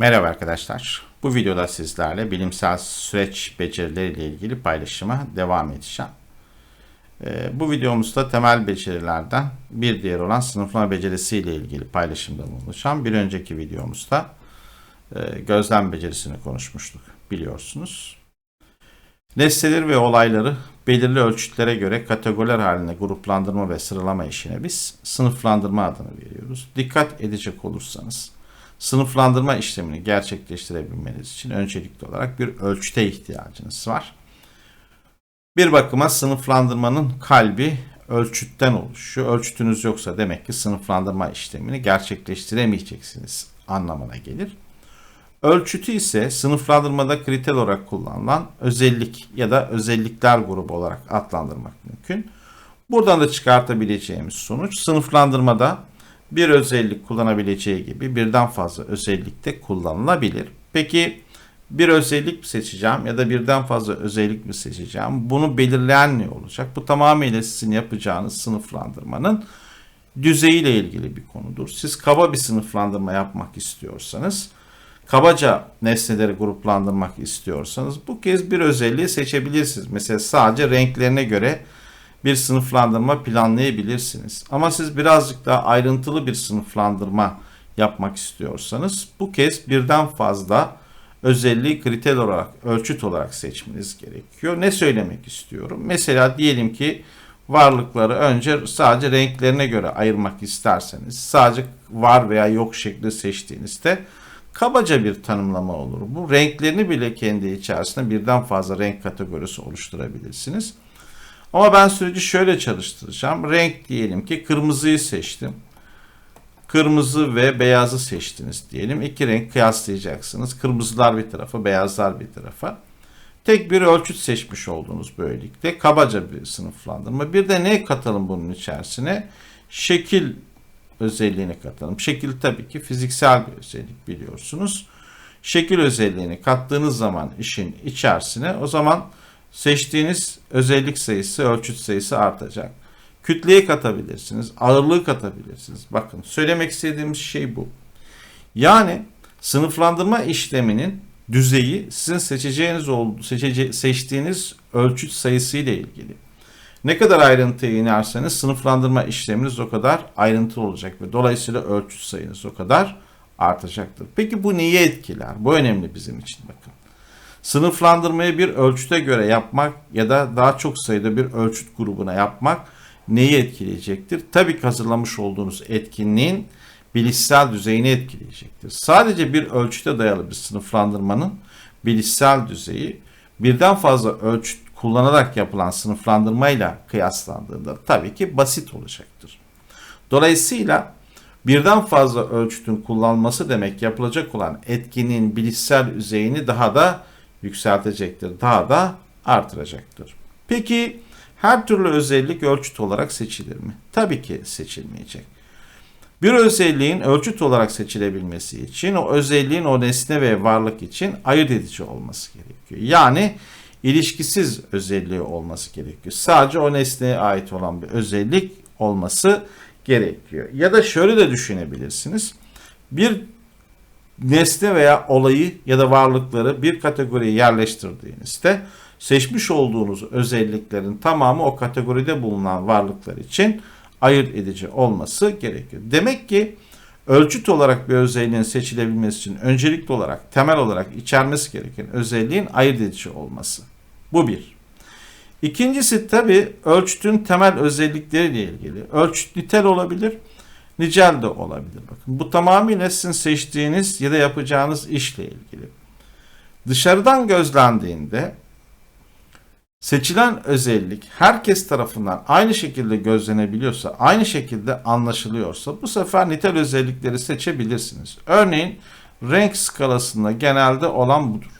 Merhaba arkadaşlar. Bu videoda sizlerle bilimsel süreç becerileriyle ilgili paylaşıma devam edeceğim. Ee, bu videomuzda temel becerilerden bir diğer olan sınıflama becerisiyle ilgili paylaşımda bulunacağım. Bir önceki videomuzda e, gözlem becerisini konuşmuştuk biliyorsunuz. Nesneleri ve olayları belirli ölçütlere göre kategoriler halinde gruplandırma ve sıralama işine biz sınıflandırma adını veriyoruz. Dikkat edecek olursanız sınıflandırma işlemini gerçekleştirebilmeniz için öncelikli olarak bir ölçüte ihtiyacınız var. Bir bakıma sınıflandırmanın kalbi ölçütten oluşuyor. Ölçütünüz yoksa demek ki sınıflandırma işlemini gerçekleştiremeyeceksiniz anlamına gelir. Ölçütü ise sınıflandırmada kriter olarak kullanılan özellik ya da özellikler grubu olarak adlandırmak mümkün. Buradan da çıkartabileceğimiz sonuç sınıflandırmada bir özellik kullanabileceği gibi birden fazla özellik de kullanılabilir. Peki bir özellik mi seçeceğim ya da birden fazla özellik mi seçeceğim? Bunu belirleyen ne olacak? Bu tamamıyla sizin yapacağınız sınıflandırmanın düzeyiyle ilgili bir konudur. Siz kaba bir sınıflandırma yapmak istiyorsanız, kabaca nesneleri gruplandırmak istiyorsanız bu kez bir özelliği seçebilirsiniz. Mesela sadece renklerine göre bir sınıflandırma planlayabilirsiniz. Ama siz birazcık daha ayrıntılı bir sınıflandırma yapmak istiyorsanız bu kez birden fazla özelliği kriter olarak, ölçüt olarak seçmeniz gerekiyor. Ne söylemek istiyorum? Mesela diyelim ki varlıkları önce sadece renklerine göre ayırmak isterseniz, sadece var veya yok şekli seçtiğinizde kabaca bir tanımlama olur. Bu renklerini bile kendi içerisinde birden fazla renk kategorisi oluşturabilirsiniz. Ama ben süreci şöyle çalıştıracağım. Renk diyelim ki kırmızıyı seçtim. Kırmızı ve beyazı seçtiniz diyelim. İki renk kıyaslayacaksınız. Kırmızılar bir tarafa, beyazlar bir tarafa. Tek bir ölçüt seçmiş oldunuz böylelikle. Kabaca bir sınıflandırma. Bir de ne katalım bunun içerisine? Şekil özelliğini katalım. Şekil tabii ki fiziksel bir özellik biliyorsunuz. Şekil özelliğini kattığınız zaman işin içerisine o zaman seçtiğiniz özellik sayısı, ölçüt sayısı artacak. Kütleyi katabilirsiniz, ağırlığı katabilirsiniz. Bakın söylemek istediğimiz şey bu. Yani sınıflandırma işleminin düzeyi sizin seçeceğiniz oldu, seçece, seçtiğiniz ölçüt sayısı ile ilgili. Ne kadar ayrıntıya inerseniz sınıflandırma işleminiz o kadar ayrıntılı olacak ve dolayısıyla ölçüt sayınız o kadar artacaktır. Peki bu neyi etkiler? Bu önemli bizim için bakın. Sınıflandırmayı bir ölçüte göre yapmak ya da daha çok sayıda bir ölçüt grubuna yapmak neyi etkileyecektir? Tabii ki hazırlamış olduğunuz etkinliğin bilişsel düzeyini etkileyecektir. Sadece bir ölçüte dayalı bir sınıflandırmanın bilişsel düzeyi birden fazla ölçüt kullanarak yapılan sınıflandırmayla kıyaslandığında tabii ki basit olacaktır. Dolayısıyla birden fazla ölçütün kullanılması demek yapılacak olan etkinliğin bilişsel düzeyini daha da yükseltecektir. Daha da artıracaktır. Peki her türlü özellik ölçüt olarak seçilir mi? Tabii ki seçilmeyecek. Bir özelliğin ölçüt olarak seçilebilmesi için o özelliğin o nesne ve varlık için ayırt edici olması gerekiyor. Yani ilişkisiz özelliği olması gerekiyor. Sadece o nesneye ait olan bir özellik olması gerekiyor. Ya da şöyle de düşünebilirsiniz. Bir nesne veya olayı ya da varlıkları bir kategoriye yerleştirdiğinizde seçmiş olduğunuz özelliklerin tamamı o kategoride bulunan varlıklar için ayırt edici olması gerekiyor. Demek ki ölçüt olarak bir özelliğin seçilebilmesi için öncelikli olarak temel olarak içermesi gereken özelliğin ayırt edici olması. Bu bir. İkincisi tabi ölçütün temel özellikleriyle ilgili. Ölçüt nitel olabilir, nicel de olabilir. Bakın bu tamamıyla sizin seçtiğiniz ya da yapacağınız işle ilgili. Dışarıdan gözlendiğinde seçilen özellik herkes tarafından aynı şekilde gözlenebiliyorsa, aynı şekilde anlaşılıyorsa bu sefer nitel özellikleri seçebilirsiniz. Örneğin renk skalasında genelde olan budur.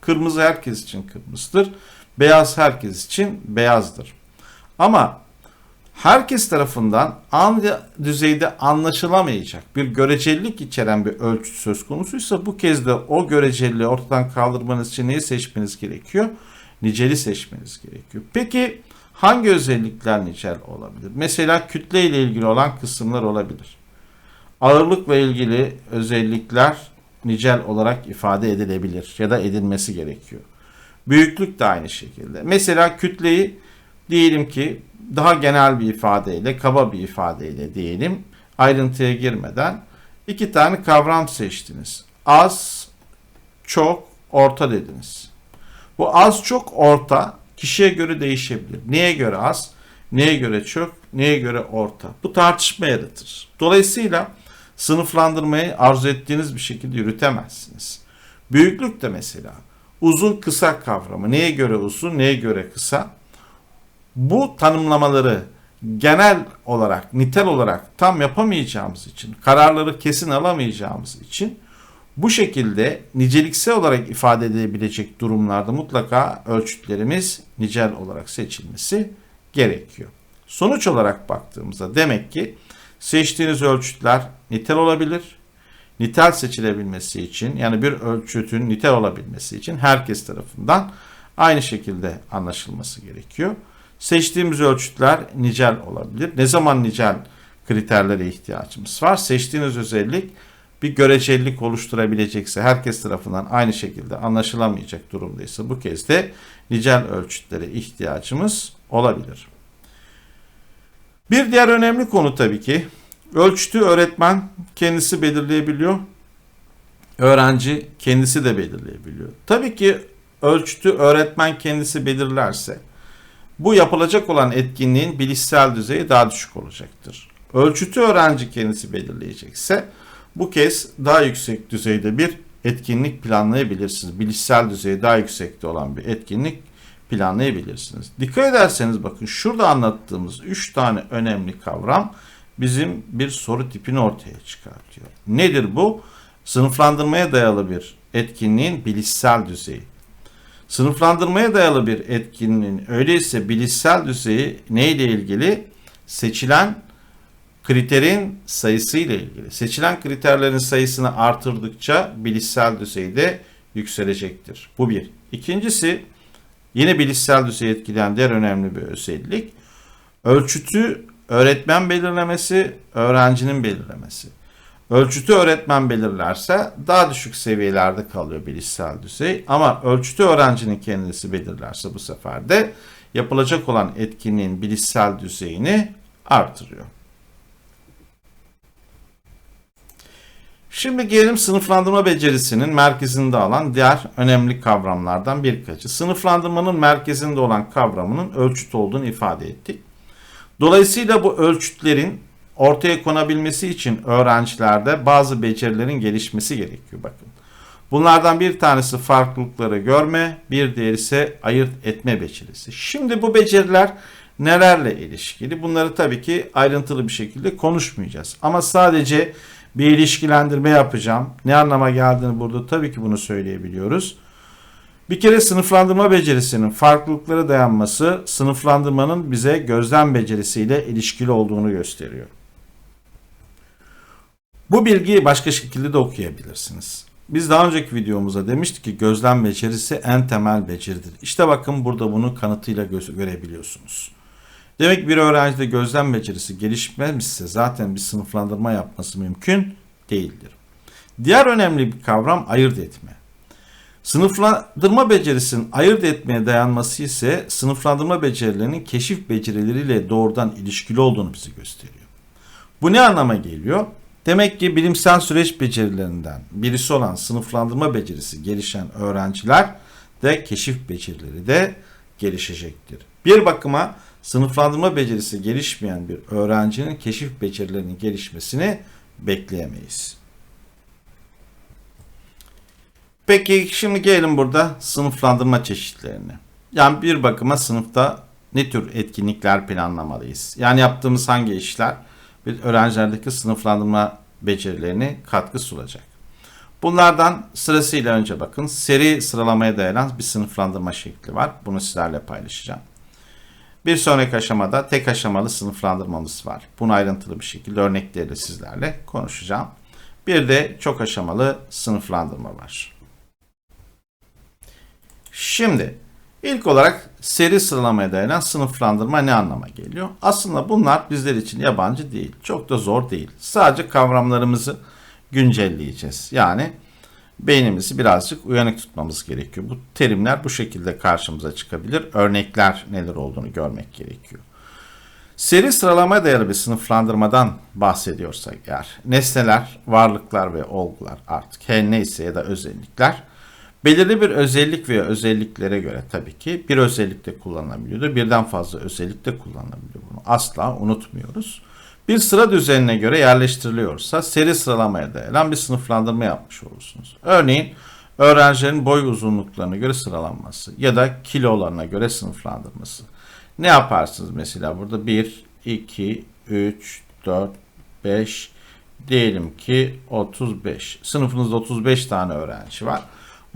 Kırmızı herkes için kırmızıdır. Beyaz herkes için beyazdır. Ama herkes tarafından aynı düzeyde anlaşılamayacak bir görecelilik içeren bir ölçüt söz konusuysa bu kez de o göreceliliği ortadan kaldırmanız için neyi seçmeniz gerekiyor? Niceli seçmeniz gerekiyor. Peki hangi özellikler nicel olabilir? Mesela kütle ile ilgili olan kısımlar olabilir. Ağırlıkla ilgili özellikler nicel olarak ifade edilebilir ya da edilmesi gerekiyor. Büyüklük de aynı şekilde. Mesela kütleyi diyelim ki daha genel bir ifadeyle, kaba bir ifadeyle diyelim, ayrıntıya girmeden iki tane kavram seçtiniz. Az, çok, orta dediniz. Bu az, çok, orta kişiye göre değişebilir. Neye göre az, neye göre çok, neye göre orta. Bu tartışma yaratır. Dolayısıyla sınıflandırmayı arzu ettiğiniz bir şekilde yürütemezsiniz. Büyüklük de mesela uzun kısa kavramı. Neye göre uzun, neye göre kısa? Bu tanımlamaları genel olarak, nitel olarak tam yapamayacağımız için, kararları kesin alamayacağımız için bu şekilde niceliksel olarak ifade edilebilecek durumlarda mutlaka ölçütlerimiz nicel olarak seçilmesi gerekiyor. Sonuç olarak baktığımızda demek ki seçtiğiniz ölçütler nitel olabilir. Nitel seçilebilmesi için yani bir ölçütün nitel olabilmesi için herkes tarafından aynı şekilde anlaşılması gerekiyor. Seçtiğimiz ölçütler nicel olabilir. Ne zaman nicel kriterlere ihtiyacımız var? Seçtiğiniz özellik bir görecelilik oluşturabilecekse, herkes tarafından aynı şekilde anlaşılamayacak durumdaysa bu kez de nicel ölçütlere ihtiyacımız olabilir. Bir diğer önemli konu tabii ki ölçütü öğretmen kendisi belirleyebiliyor. Öğrenci kendisi de belirleyebiliyor. Tabii ki ölçütü öğretmen kendisi belirlerse bu yapılacak olan etkinliğin bilişsel düzeyi daha düşük olacaktır. Ölçütü öğrenci kendisi belirleyecekse bu kez daha yüksek düzeyde bir etkinlik planlayabilirsiniz. Bilişsel düzeyi daha yüksekte olan bir etkinlik planlayabilirsiniz. Dikkat ederseniz bakın şurada anlattığımız 3 tane önemli kavram bizim bir soru tipini ortaya çıkartıyor. Nedir bu? Sınıflandırmaya dayalı bir etkinliğin bilişsel düzeyi. Sınıflandırmaya dayalı bir etkinliğin öyleyse bilişsel düzeyi neyle ilgili? Seçilen kriterin sayısı ile ilgili. Seçilen kriterlerin sayısını artırdıkça bilişsel düzeyde yükselecektir. Bu bir. İkincisi yine bilişsel düzeyi etkileyen diğer önemli bir özellik ölçütü öğretmen belirlemesi, öğrencinin belirlemesi. Ölçütü öğretmen belirlerse daha düşük seviyelerde kalıyor bilişsel düzey ama ölçütü öğrencinin kendisi belirlerse bu sefer de yapılacak olan etkinliğin bilişsel düzeyini artırıyor. Şimdi gelelim sınıflandırma becerisinin merkezinde alan diğer önemli kavramlardan birkaçı. Sınıflandırmanın merkezinde olan kavramının ölçüt olduğunu ifade ettik. Dolayısıyla bu ölçütlerin ortaya konabilmesi için öğrencilerde bazı becerilerin gelişmesi gerekiyor bakın. Bunlardan bir tanesi farklılıkları görme, bir diğeri ise ayırt etme becerisi. Şimdi bu beceriler nelerle ilişkili? Bunları tabii ki ayrıntılı bir şekilde konuşmayacağız. Ama sadece bir ilişkilendirme yapacağım. Ne anlama geldiğini burada tabii ki bunu söyleyebiliyoruz. Bir kere sınıflandırma becerisinin farklılıklara dayanması sınıflandırmanın bize gözlem becerisiyle ilişkili olduğunu gösteriyor. Bu bilgiyi başka şekilde de okuyabilirsiniz. Biz daha önceki videomuzda demiştik ki gözlem becerisi en temel beceridir. İşte bakın burada bunu kanıtıyla görebiliyorsunuz. Demek bir öğrencide gözlem becerisi gelişmemişse zaten bir sınıflandırma yapması mümkün değildir. Diğer önemli bir kavram ayırt etme. Sınıflandırma becerisinin ayırt etmeye dayanması ise sınıflandırma becerilerinin keşif becerileriyle doğrudan ilişkili olduğunu bize gösteriyor. Bu ne anlama geliyor? Demek ki bilimsel süreç becerilerinden birisi olan sınıflandırma becerisi gelişen öğrenciler de keşif becerileri de gelişecektir. Bir bakıma sınıflandırma becerisi gelişmeyen bir öğrencinin keşif becerilerinin gelişmesini bekleyemeyiz. Peki şimdi gelelim burada sınıflandırma çeşitlerine. Yani bir bakıma sınıfta ne tür etkinlikler planlamalıyız? Yani yaptığımız hangi işler bir öğrencilerdeki sınıflandırma becerilerini katkı sunacak. Bunlardan sırasıyla önce bakın seri sıralamaya dayanan bir sınıflandırma şekli var. Bunu sizlerle paylaşacağım. Bir sonraki aşamada tek aşamalı sınıflandırmamız var. Bunu ayrıntılı bir şekilde örnekleriyle sizlerle konuşacağım. Bir de çok aşamalı sınıflandırma var. Şimdi ilk olarak seri sıralamaya dayanan sınıflandırma ne anlama geliyor? Aslında bunlar bizler için yabancı değil. Çok da zor değil. Sadece kavramlarımızı güncelleyeceğiz. Yani beynimizi birazcık uyanık tutmamız gerekiyor. Bu terimler bu şekilde karşımıza çıkabilir. Örnekler neler olduğunu görmek gerekiyor. Seri sıralamaya dayalı bir sınıflandırmadan bahsediyorsak eğer, nesneler, varlıklar ve olgular artık her neyse ya da özellikler belirli bir özellik veya özelliklere göre tabii ki bir özellikte kullanılabiliyordu. Birden fazla özellikte kullanılabiliyor bunu. Asla unutmuyoruz. Bir sıra düzenine göre yerleştiriliyorsa seri sıralamaya dayanan bir sınıflandırma yapmış olursunuz. Örneğin öğrencilerin boy uzunluklarına göre sıralanması ya da kilolarına göre sınıflandırması. Ne yaparsınız mesela burada 1, 2, 3, 4, 5 diyelim ki 35. Sınıfınızda 35 tane öğrenci var.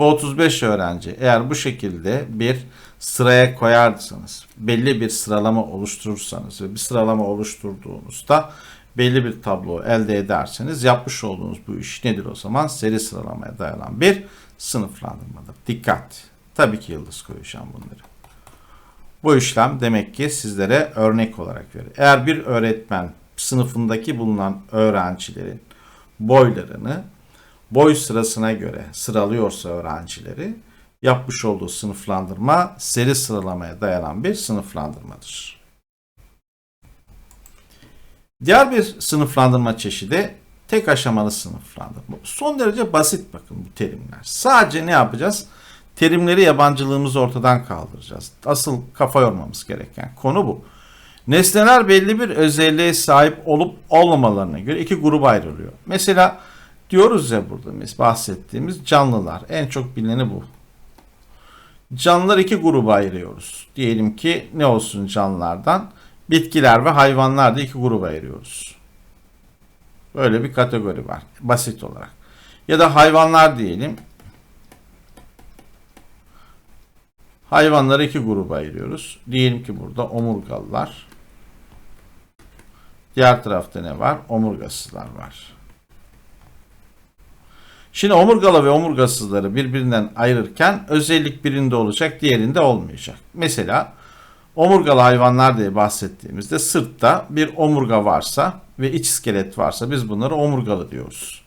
Bu 35 öğrenci eğer bu şekilde bir sıraya koyarsanız, belli bir sıralama oluşturursanız ve bir sıralama oluşturduğunuzda belli bir tablo elde ederseniz yapmış olduğunuz bu iş nedir o zaman? Seri sıralamaya dayanan bir sınıflandırmadır. Dikkat! Tabii ki yıldız koyacağım bunları. Bu işlem demek ki sizlere örnek olarak verir. Eğer bir öğretmen sınıfındaki bulunan öğrencilerin boylarını boy sırasına göre sıralıyorsa öğrencileri yapmış olduğu sınıflandırma seri sıralamaya dayanan bir sınıflandırmadır. Diğer bir sınıflandırma çeşidi tek aşamalı sınıflandırma. Son derece basit bakın bu terimler. Sadece ne yapacağız? Terimleri yabancılığımızı ortadan kaldıracağız. Asıl kafa yormamız gereken konu bu. Nesneler belli bir özelliğe sahip olup olmamalarına göre iki gruba ayrılıyor. Mesela diyoruz ya burada mes bahsettiğimiz canlılar. En çok bilineni bu. Canlılar iki gruba ayırıyoruz. Diyelim ki ne olsun canlılardan? Bitkiler ve hayvanlar da iki gruba ayırıyoruz. Böyle bir kategori var basit olarak. Ya da hayvanlar diyelim. Hayvanları iki gruba ayırıyoruz. Diyelim ki burada omurgalılar. Diğer tarafta ne var? Omurgasızlar var. Şimdi omurgalı ve omurgasızları birbirinden ayırırken özellik birinde olacak, diğerinde olmayacak. Mesela omurgalı hayvanlar diye bahsettiğimizde sırtta bir omurga varsa ve iç iskelet varsa biz bunları omurgalı diyoruz.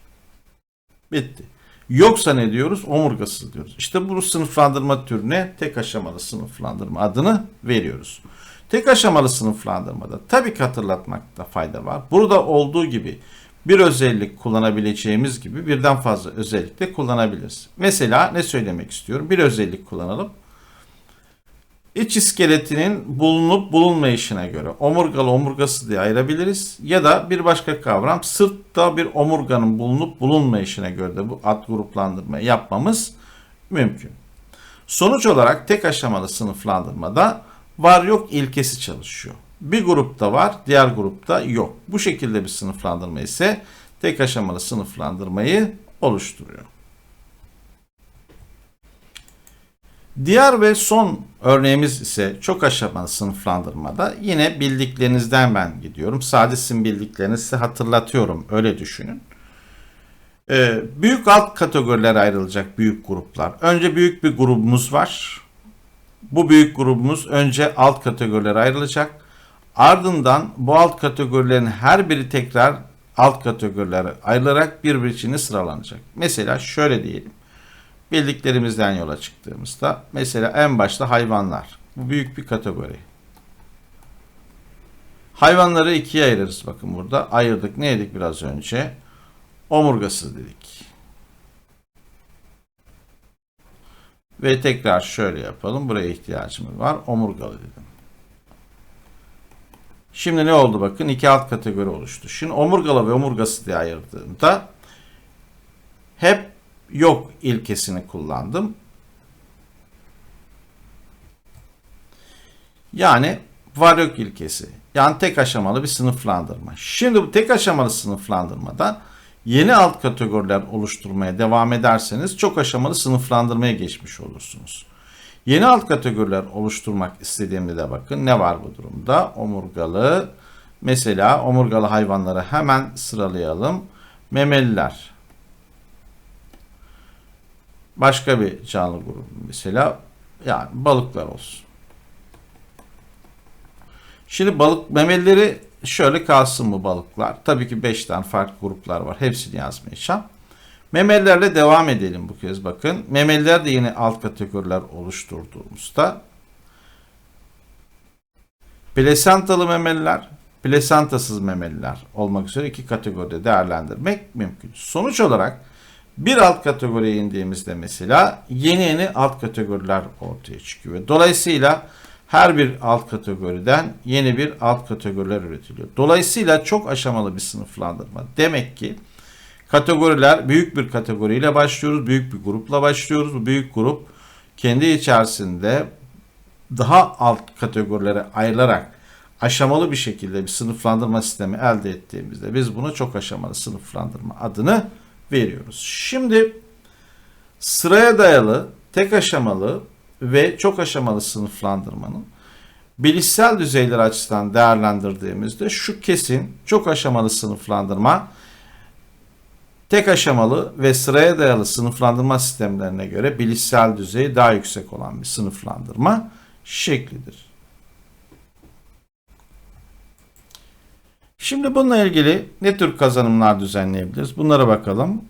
Bitti. Yoksa ne diyoruz? Omurgasız diyoruz. İşte bu sınıflandırma türüne tek aşamalı sınıflandırma adını veriyoruz. Tek aşamalı sınıflandırmada tabii ki hatırlatmakta fayda var. Burada olduğu gibi bir özellik kullanabileceğimiz gibi birden fazla özellik de kullanabiliriz. Mesela ne söylemek istiyorum? Bir özellik kullanalım. İç iskeletinin bulunup bulunmayışına göre omurgalı omurgası diye ayırabiliriz. Ya da bir başka kavram sırtta bir omurganın bulunup bulunmayışına göre de bu ad gruplandırmayı yapmamız mümkün. Sonuç olarak tek aşamalı sınıflandırmada var yok ilkesi çalışıyor. Bir grupta var, diğer grupta yok. Bu şekilde bir sınıflandırma ise tek aşamalı sınıflandırmayı oluşturuyor. Diğer ve son örneğimiz ise çok aşamalı sınıflandırmada yine bildiklerinizden ben gidiyorum. Sadece sizin bildiklerinizi size hatırlatıyorum. Öyle düşünün. Ee, büyük alt kategorilere ayrılacak büyük gruplar. Önce büyük bir grubumuz var. Bu büyük grubumuz önce alt kategorilere ayrılacak. Ardından bu alt kategorilerin her biri tekrar alt kategorilere ayrılarak birbirine sıralanacak. Mesela şöyle diyelim. Bildiklerimizden yola çıktığımızda mesela en başta hayvanlar. Bu büyük bir kategori. Hayvanları ikiye ayırırız bakın burada. Ayırdık. Ne dedik biraz önce? Omurgasız dedik. Ve tekrar şöyle yapalım. Buraya ihtiyacımız var. Omurgalı dedim. Şimdi ne oldu bakın? iki alt kategori oluştu. Şimdi omurgalı ve omurgası diye ayırdığımda hep yok ilkesini kullandım. Yani var yok ilkesi. Yani tek aşamalı bir sınıflandırma. Şimdi bu tek aşamalı sınıflandırmada yeni alt kategoriler oluşturmaya devam ederseniz çok aşamalı sınıflandırmaya geçmiş olursunuz. Yeni alt kategoriler oluşturmak istediğimde de bakın ne var bu durumda? Omurgalı. Mesela omurgalı hayvanları hemen sıralayalım. Memeliler. Başka bir canlı grubu mesela yani balıklar olsun. Şimdi balık memelileri şöyle kalsın mı balıklar? Tabii ki 5 tane farklı gruplar var. Hepsini yazmayacağım. Memelilerle devam edelim bu kez bakın. Memeliler de yine alt kategoriler oluşturduğumuzda Plasentalı memeliler, plasentasız memeliler olmak üzere iki kategoride değerlendirmek mümkün. Sonuç olarak bir alt kategoriye indiğimizde mesela yeni yeni alt kategoriler ortaya çıkıyor. Dolayısıyla her bir alt kategoriden yeni bir alt kategoriler üretiliyor. Dolayısıyla çok aşamalı bir sınıflandırma. Demek ki kategoriler büyük bir kategoriyle başlıyoruz. Büyük bir grupla başlıyoruz. Bu büyük grup kendi içerisinde daha alt kategorilere ayrılarak aşamalı bir şekilde bir sınıflandırma sistemi elde ettiğimizde biz buna çok aşamalı sınıflandırma adını veriyoruz. Şimdi sıraya dayalı tek aşamalı ve çok aşamalı sınıflandırmanın bilişsel düzeyler açısından değerlendirdiğimizde şu kesin çok aşamalı sınıflandırma tek aşamalı ve sıraya dayalı sınıflandırma sistemlerine göre bilişsel düzeyi daha yüksek olan bir sınıflandırma şeklidir. Şimdi bununla ilgili ne tür kazanımlar düzenleyebiliriz? Bunlara bakalım.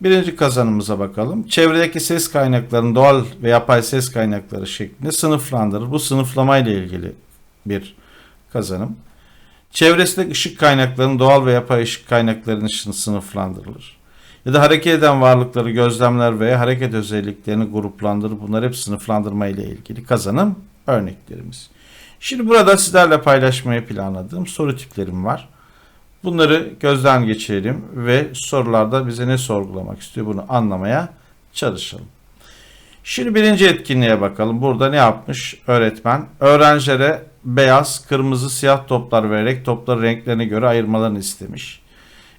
Birinci kazanımıza bakalım. Çevredeki ses kaynaklarının doğal ve yapay ses kaynakları şeklinde sınıflandırır. Bu sınıflama ile ilgili bir kazanım. Çevresindeki ışık kaynaklarının doğal ve yapay ışık kaynaklarının sınıflandırılır. Ya da hareket eden varlıkları gözlemler ve hareket özelliklerini gruplandırır. Bunlar hep sınıflandırma ile ilgili kazanım örneklerimiz. Şimdi burada sizlerle paylaşmayı planladığım soru tiplerim var. Bunları gözden geçirelim ve sorularda bize ne sorgulamak istiyor bunu anlamaya çalışalım. Şimdi birinci etkinliğe bakalım. Burada ne yapmış öğretmen? Öğrencilere beyaz, kırmızı, siyah toplar vererek topları renklerine göre ayırmalarını istemiş.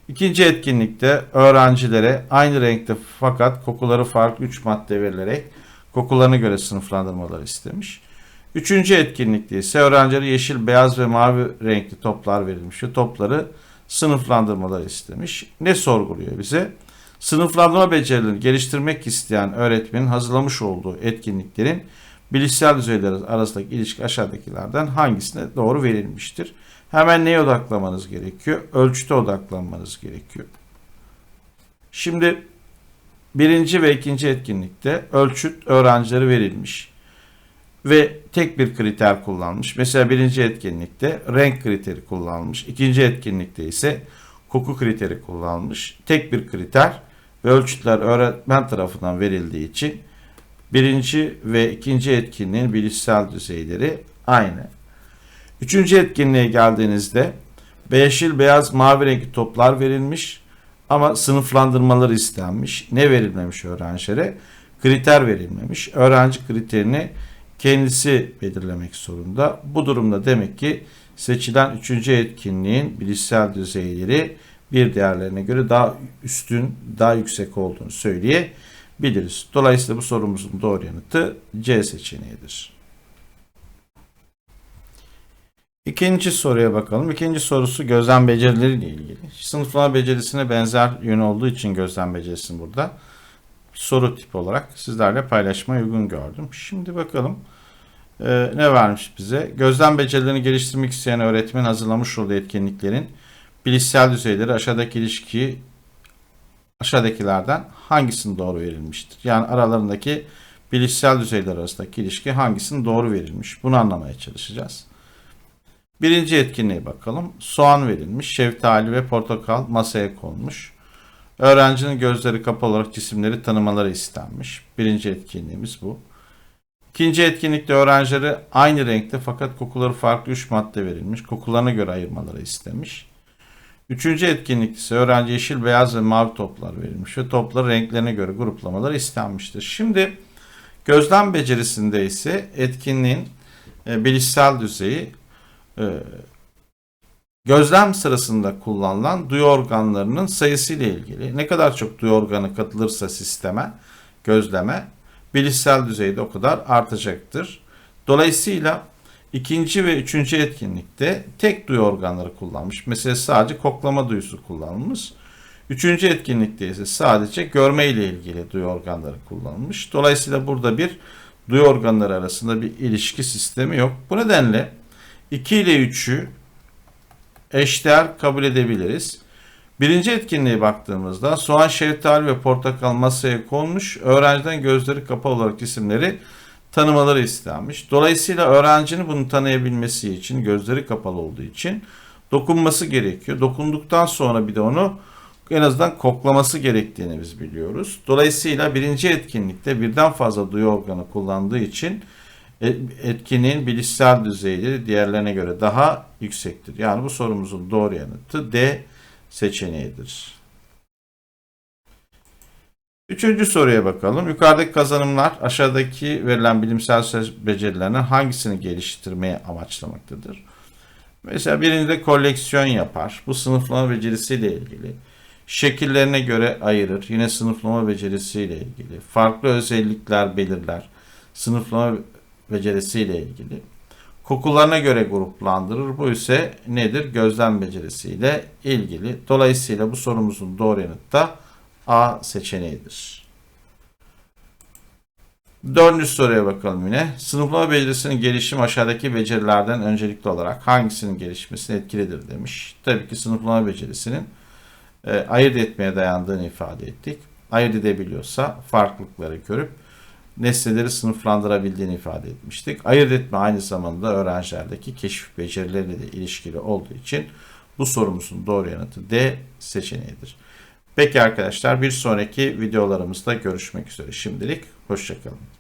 İkinci etkinlikte öğrencilere aynı renkte fakat kokuları farklı 3 madde verilerek kokularına göre sınıflandırmaları istemiş. Üçüncü etkinlikte ise öğrencilere yeşil, beyaz ve mavi renkli toplar verilmiş. Şu topları sınıflandırmaları istemiş. Ne sorguluyor bize? Sınıflandırma becerilerini geliştirmek isteyen öğretmenin hazırlamış olduğu etkinliklerin bilişsel düzeyler arasındaki ilişki aşağıdakilerden hangisine doğru verilmiştir? Hemen neye odaklanmanız gerekiyor? Ölçüte odaklanmanız gerekiyor. Şimdi birinci ve ikinci etkinlikte ölçüt öğrencilere verilmiş ve tek bir kriter kullanmış. Mesela birinci etkinlikte renk kriteri kullanmış. İkinci etkinlikte ise koku kriteri kullanmış. Tek bir kriter ve ölçütler öğretmen tarafından verildiği için birinci ve ikinci etkinliğin bilişsel düzeyleri aynı. Üçüncü etkinliğe geldiğinizde yeşil, beyaz, mavi renkli toplar verilmiş ama sınıflandırmaları istenmiş. Ne verilmemiş öğrencilere? Kriter verilmemiş. Öğrenci kriterini kendisi belirlemek zorunda. Bu durumda demek ki seçilen üçüncü etkinliğin bilişsel düzeyleri bir diğerlerine göre daha üstün, daha yüksek olduğunu söyleyebiliriz. Dolayısıyla bu sorumuzun doğru yanıtı C seçeneğidir. İkinci soruya bakalım. İkinci sorusu gözlem becerileriyle ilgili. Sınıflama becerisine benzer yön olduğu için gözlem becerisini burada soru tipi olarak sizlerle paylaşmayı uygun gördüm. Şimdi bakalım e, ne vermiş bize? Gözlem becerilerini geliştirmek isteyen öğretmen hazırlamış olduğu etkinliklerin bilişsel düzeyleri aşağıdaki ilişkiyi aşağıdakilerden hangisinin doğru verilmiştir? Yani aralarındaki bilişsel düzeyler arasındaki ilişki hangisinin doğru verilmiş? Bunu anlamaya çalışacağız. Birinci etkinliğe bakalım. Soğan verilmiş, şeftali ve portakal masaya konmuş. Öğrencinin gözleri kapalı olarak cisimleri tanımaları istenmiş. Birinci etkinliğimiz bu. İkinci etkinlikte öğrencileri aynı renkte fakat kokuları farklı 3 madde verilmiş. Kokularına göre ayırmaları istemiş. Üçüncü etkinlikte ise öğrenci yeşil, beyaz ve mavi toplar verilmiş ve topları renklerine göre gruplamaları istenmiştir. Şimdi gözlem becerisinde ise etkinliğin e, bilişsel düzeyi e, gözlem sırasında kullanılan duyu organlarının sayısı ile ilgili. Ne kadar çok duyu organı katılırsa sisteme, gözleme bilişsel düzeyde o kadar artacaktır. Dolayısıyla ikinci ve üçüncü etkinlikte tek duyu organları kullanmış. Mesela sadece koklama duyusu kullanılmış. Üçüncü etkinlikte ise sadece görme ile ilgili duyu organları kullanılmış. Dolayısıyla burada bir duyu organları arasında bir ilişki sistemi yok. Bu nedenle 2 ile 3'ü eşdeğer kabul edebiliriz. Birinci etkinliğe baktığımızda soğan, şeftali ve portakal masaya konmuş. Öğrenciden gözleri kapalı olarak isimleri tanımaları istenmiş. Dolayısıyla öğrencinin bunu tanıyabilmesi için gözleri kapalı olduğu için dokunması gerekiyor. Dokunduktan sonra bir de onu en azından koklaması gerektiğini biz biliyoruz. Dolayısıyla birinci etkinlikte birden fazla duyu organı kullandığı için e- etkinliğin bilişsel düzeyleri diğerlerine göre daha yüksektir. Yani bu sorumuzun doğru yanıtı D seçeneğidir. Üçüncü soruya bakalım. Yukarıdaki kazanımlar aşağıdaki verilen bilimsel süreç becerilerinin hangisini geliştirmeye amaçlamaktadır? Mesela birinde koleksiyon yapar. Bu sınıflama becerisiyle ilgili. Şekillerine göre ayırır. Yine sınıflama becerisiyle ilgili. Farklı özellikler belirler. Sınıflama becerisiyle ilgili. Kokularına göre gruplandırır. Bu ise nedir? Gözlem becerisiyle ilgili. Dolayısıyla bu sorumuzun doğru yanıtı da A seçeneğidir. Dördüncü soruya bakalım yine. Sınıflama becerisinin gelişimi aşağıdaki becerilerden öncelikli olarak hangisinin gelişmesine etkilidir demiş. Tabii ki sınıflama becerisinin e, ayırt etmeye dayandığını ifade ettik. Ayırt edebiliyorsa farklılıkları görüp nesneleri sınıflandırabildiğini ifade etmiştik. Ayırt etme aynı zamanda öğrencilerdeki keşif becerileriyle de ilişkili olduğu için bu sorumuzun doğru yanıtı D seçeneğidir. Peki arkadaşlar bir sonraki videolarımızda görüşmek üzere. Şimdilik hoşçakalın.